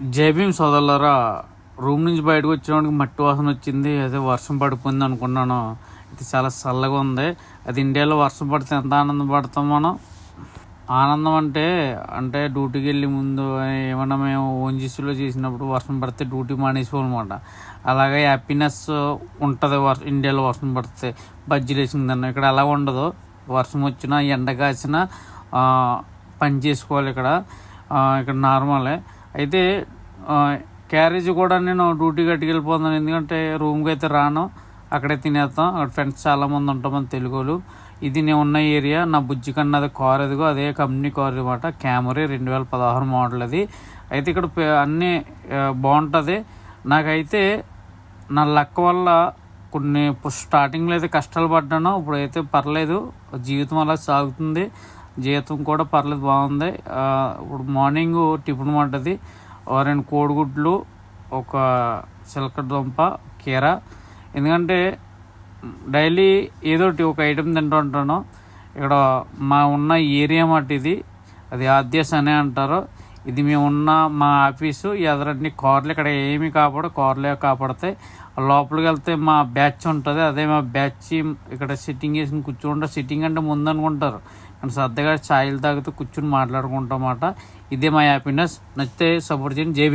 Jai Bhim సోదరులరా room నుంచి బయటకు వచ్చేవాడికి మట్టి వాసన వచ్చింది అదే వర్షం పడిపోయింది అనుకున్నాను. ఇది చాలా చల్లగా ఉంది. అది ఇండియాలో వర్షం పడితే ఎంత ఆనందం పడతాం మనం? ఆనందం అంటే అంటే డ్యూటీకి వెళ్ళి ముందు ఏమన్నా మేము ఓన్జీసీలో చేసినప్పుడు వర్షం పడితే డ్యూటీ మానేసుకోనమాట అలాగే హ్యాపీనెస్ ఉంటుంది వర్షం ఇండియాలో వర్షం పడితే. బజ్జీలు వేసిందని ఇక్కడ అలా ఉండదు. వర్షం వచ్చినా ఎండ కాసినా పని చేసుకోవాలి ఇక్కడ. ఇక్కడ నార్మలే. అయితే క్యారేజ్ కూడా నేను డ్యూటీ కట్టుకెళ్ళిపోతాను ఎందుకంటే రూమ్కి అయితే రాను. అక్కడే తినేస్తాం. అక్కడ ఫ్రెండ్స్ చాలామంది ఉంటాం మన తెలుగులు. ఇది నేను ఉన్న ఏరియా. నా బుజ్జి కన్నా అది కార్ అదిగో అదే కంపెనీ కార్ అనమాట క్యామరీ రెండు వేల పదహారు మోడల్ అది. అయితే ఇక్కడ పే- అన్నీ బాగుంటుంది. నాకైతే నా లక్ వల్ల కొన్ని స్టార్టింగ్లో అయితే కష్టాలు పడ్డాను. ఇప్పుడైతే పర్లేదు. జీవితం అలా సాగుతుంది. జీతం కూడా పర్లేదు బాగుంది. ఇప్పుడు మార్నింగ్ టిఫిన్ వంటది. రెండు కోడిగుడ్లు ఒక చిలక దుంప కీర. ఎందుకంటే డైలీ ఏదో ఒకటి ఒక ఐటెం తింటూ ఉంటాను. ఇక్కడ మా ఉన్న ఏరియా మాట ఇది. అది ఆద్యస్ అనే అంటారు. ఇది మేము ఉన్న మా ఆఫీసు. ఎదరన్ని కార్లు ఇక్కడ ఏమి కాపాడు కార్లే కాపాడతాయి. లోపలికి వెళ్తే మా బ్యాచ్ ఉంటుంది. అదే మా బ్యాచ్ ఇక్కడ సిట్టింగ్ వేసుకుని కూర్చుంటారు సిట్టింగ్ అంటే ముందు అనుకుంటారు అండ్ సర్దగా ఛాయలు తాగుతూ కూర్చుని మాట్లాడుకుంటాం ఇదే మా హ్యాపీనెస్ నచ్చితే సపోర్ట్ చేయండి. జై